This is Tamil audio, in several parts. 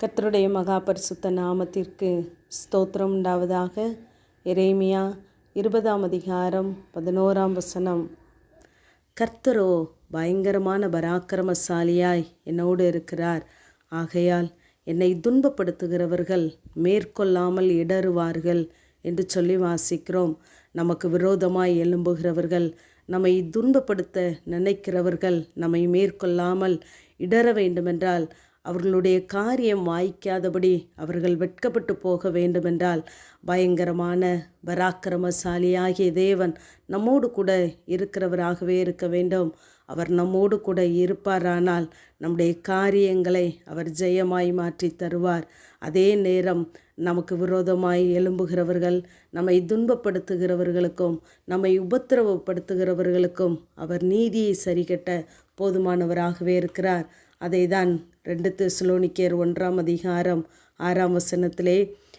கர்த்தருடைய மகா பரிசுத்த நாமத்திற்கு ஸ்தோத்திரம் உண்டாவதாக. எரேமியா இருபதாம் அதிகாரம் பதினோராம் வசனம். கர்த்தரோ பயங்கரமான பராக்கிரமசாலியாய் என்னோடு இருக்கிறார். ஆகையால் என்னை துன்பப்படுத்துகிறவர்கள் மேற்கொள்ளாமல் இடறுவார்கள் என்று சொல்லி வாசிக்கிறோம். நமக்கு விரோதமாய் எழும்புகிறவர்கள் நம்மை துன்பப்படுத்த நினைக்கிறவர்கள் நம்மை மேற்கொள்ளாமல் இடற வேண்டுமென்றால் அவர்களுடைய காரியம் வாய்க்காதபடி அவர்கள் வெட்கப்பட்டு போக வேண்டுமென்றால் பயங்கரமான பராக்கிரமசாலியாகிய தேவன் நம்மோடு கூட இருக்கிறவராகவே இருக்க வேண்டும். அவர் நம்மோடு கூட இருப்பாரானால் நம்முடைய காரியங்களை அவர் ஜெயமாய் மாற்றி தருவார். அதே நேரம் நமக்கு விரோதமாய் எழும்புகிறவர்கள் நம்மை துன்பப்படுத்துகிறவர்களுக்கும் நம்மை உபத்திரவப்படுத்துகிறவர்களுக்கும் அவர் நீதியை சரிகட்ட போதுமானவராகவே இருக்கிறார். அதை தான் ரெண்டு தெசலோனிக்கேர் ஒன்றாம் அதிகாரம் ஆறாம் வசனத்திலே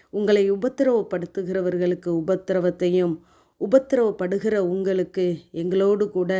உங்களை உபத்திரவப்படுத்துகிறவர்களுக்கு உபத்திரவத்தையும் உபத்திரவப்படுகிற உங்களுக்கு எங்களோடு கூட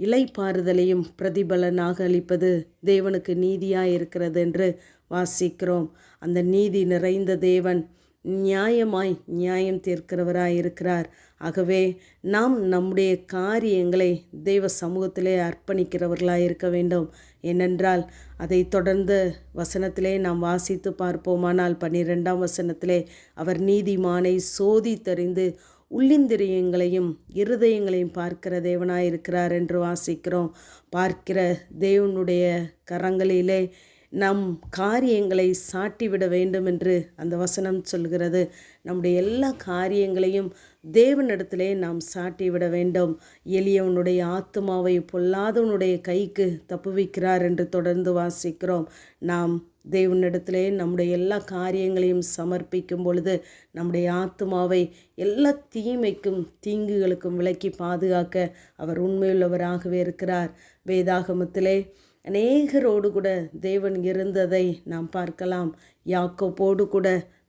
இலைப்பாறுதலையும் பிரதிபலனாக அளிப்பது தேவனுக்கு நீதியாக இருக்கிறது என்று வாசிக்கிறோம். அந்த நீதி நிறைந்த தேவன் நியாயமாய் நியாயம் தீர்க்கிறவராய் இருக்கிறார் ஆகவே நாம் நம்முடைய காரியங்களை தெய்வ சமூகத்திலே அர்ப்பணிக்கிறவர்களாக இருக்க வேண்டும். ஏனென்றால் அதை தொடர்ந்து வசனத்திலே நாம் வாசித்து பார்ப்போமானால் பன்னிரெண்டாம் வசனத்திலே அவர் நீதிமானை சோதித்தறிந்து உள்ளிந்திரியங்களையும் இருதயங்களையும் பார்க்கிற தேவனாயிருக்கிறார் என்று வாசிக்கிறோம். பார்க்கிற தேவனுடைய கரங்களிலே நம் காரியங்களை சாட்டிவிட வேண்டும் என்று அந்த வசனம் சொல்கிறது. நம்முடைய எல்லா காரியங்களையும் தேவனிடத்திலே நாம் சாட்டிவிட வேண்டும். எளியவனுடைய ஆத்மாவை பொல்லாதவனுடைய கைக்கு தப்புவிக்கிறார் என்று தொடர்ந்து வாசிக்கிறோம். நாம் தேவனிடத்திலே நம்முடைய எல்லா காரியங்களையும் சமர்ப்பிக்கும் பொழுது நம்முடைய ஆத்மாவை எல்லா தீமைக்கும் தீங்குகளுக்கும் விலக்கி பாதுகாக்க அவர் உண்மையுள்ளவராகவே இருக்கிறார். வேதாகமத்திலே அநேகரோடு கூட தேவன் இருந்ததை நாம் பார்க்கலாம். யாக்கோப்போடு கூட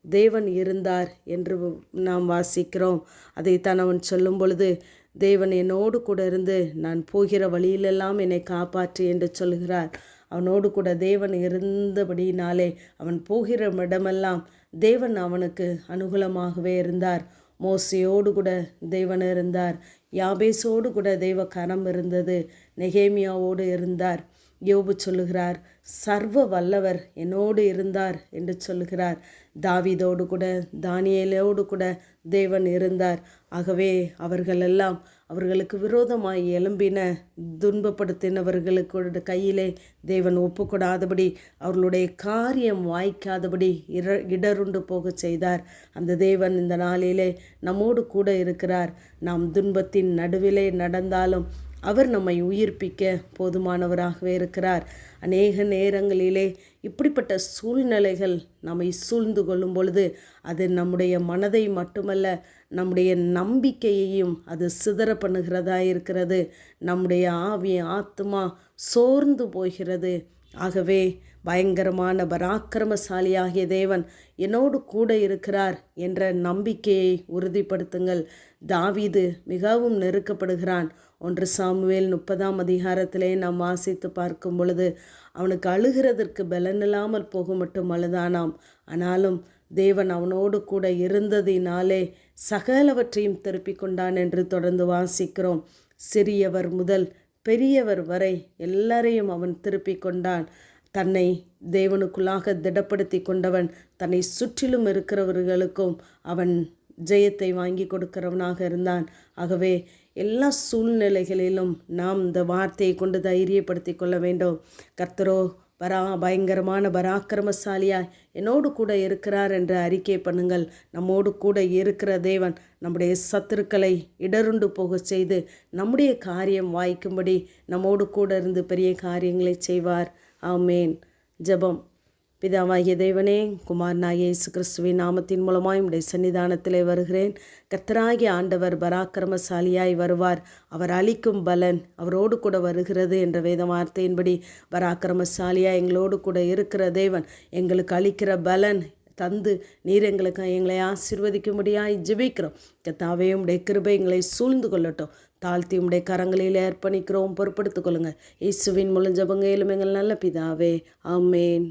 தேவன் இருந்தார் என்று நாம் வாசிக்கிறோம். அதைத்தான் அவன் சொல்லும் பொழுது தேவன் என்னோடு கூட இருந்து நான் போகிற வழியிலெல்லாம் என்னை காப்பாற்று என்று சொல்கிறார். அவனோடு கூட தேவன் இருந்தபடினாலே அவன் போகிற இடமெல்லாம் தேவன் அவனுக்கு அனுகூலமாகவே இருந்தார். மோசையோடு கூட தேவன் இருந்தார். யாபேசோடு கூட தெய்வ கரம் இருந்தது. நெகேமியாவோடு இருந்தார். யோபு சொல்லுகிறார் சர்வ வல்லவர் என்னோடு இருந்தார் என்று சொல்லுகிறார். தாவிதோடு கூட தானியலோடு கூட தேவன் இருந்தார். ஆகவே அவர்களெல்லாம் அவர்களுக்கு விரோதமாய் எழும்பின துன்பப்படுத்தினவர்களுக்கு கையிலே தேவன் ஒப்புக்கொடாதபடி அவர்களுடைய காரியம் வாய்க்காதபடி இர இடருண்டு போக செய்தார். அந்த தேவன் இந்த நாளிலே நம்மோடு கூட இருக்கிறார். நாம் துன்பத்தின் நடுவிலே நடந்தாலும் அவர் நம்மை உயிர்ப்பிக்க போதுமானவராகவே இருக்கிறார். அநேக நேரங்களிலே இப்படிப்பட்ட சூழ்நிலைகள் நம்மை சூழ்ந்து கொள்ளும் பொழுது அது நம்முடைய மனதை மட்டுமல்ல நம்முடைய நம்பிக்கையையும் அது சிதற பண்ணுகிறதா இருக்கிறது. நம்முடைய ஆவி ஆத்மா சோர்ந்து போகிறது. ஆகவே பயங்கரமான பராக்கிரமசாலியாகிய தேவன் என்னோடு கூட இருக்கிறார் என்ற நம்பிக்கையை உறுதிப்படுத்துங்கள். தாவீது மிகவும் நெருக்கப்படுகிறான். ஒன்று சாமுவேல் முப்பதாம் அதிகாரத்திலே நாம் வாசித்து பார்க்கும் பொழுது அவனுக்கு அழுகிறதற்கு பலனில்லாமல் போக மட்டும் அழுதானாம். ஆனாலும் தேவன் அவனோடு கூட இருந்ததினாலே சகலவற்றையும் திருப்பிக் கொண்டான் என்று தொடர்ந்து வாசிக்கிறோம். சிறியவர் முதல் பெரியவர் வரை எல்லாரையும் அவன் திருப்பிக் கொண்டான். தன்னை தேவனுக்குள்ளாக திடப்படுத்தி கொண்டவன் தன்னை சுற்றிலும் இருக்கிறவர்களுக்கும் அவன் ஜெயத்தை வாங்கி கொடுக்கிறவனாக இருந்தான். ஆகவே எல்லா சூழ்நிலைகளிலும் நாம் இந்த வார்த்தையை கொண்டு தைரியப்படுத்தி கொள்ள வேண்டும். கர்த்தரோ பரா பயங்கரமான பராக்கிரமசாலியாய் என்னோடு கூட இருக்கிறார் என்று அறிக்கை பண்ணுங்கள். நம்மோடு கூட இருக்கிற தேவன் நம்முடைய சத்துருக்களை இடருண்டு போக செய்து நம்முடைய காரியம் வாய்க்கும்படி நம்மோடு கூட இருந்து பெரிய காரியங்களை செய்வார். ஆமேன். ஜபம். பிதாவாகிய தேவனே குமாரனாகிய இயேசு கிறிஸ்துவின் நாமத்தின் மூலமாய் உடைய சன்னிதானத்திலே வருகிறேன். கர்த்தராகிய ஆண்டவர் பராக்கிரமசாலியாய் வருவார். அவர் அளிக்கும் பலன் அவரோடு கூட வருகிறது என்ற வேத வார்த்தையின்படி பராக்கிரமசாலியாய் எங்களோடு கூட இருக்கிற தேவன் எங்களுக்கு அளிக்கிற பலன் தந்து நீர் எங்களுக்கு எங்களை ஆசிர்வதிக்கும்படியாய் ஜெபிக்கிறோம். கத்தாவே உடைய கிருபை எங்களை சூழ்ந்து கொள்ளட்டும். தாழ்த்தி உடைய கரங்களில் அர்ப்பணிக்கிறோம் பொறுப்படுத்திக் கொள்ளுங்கள் இயேசுவின் முழஞ்சபங்கையிலும் எங்கள் நல்ல பிதாவே. ஆமேன்.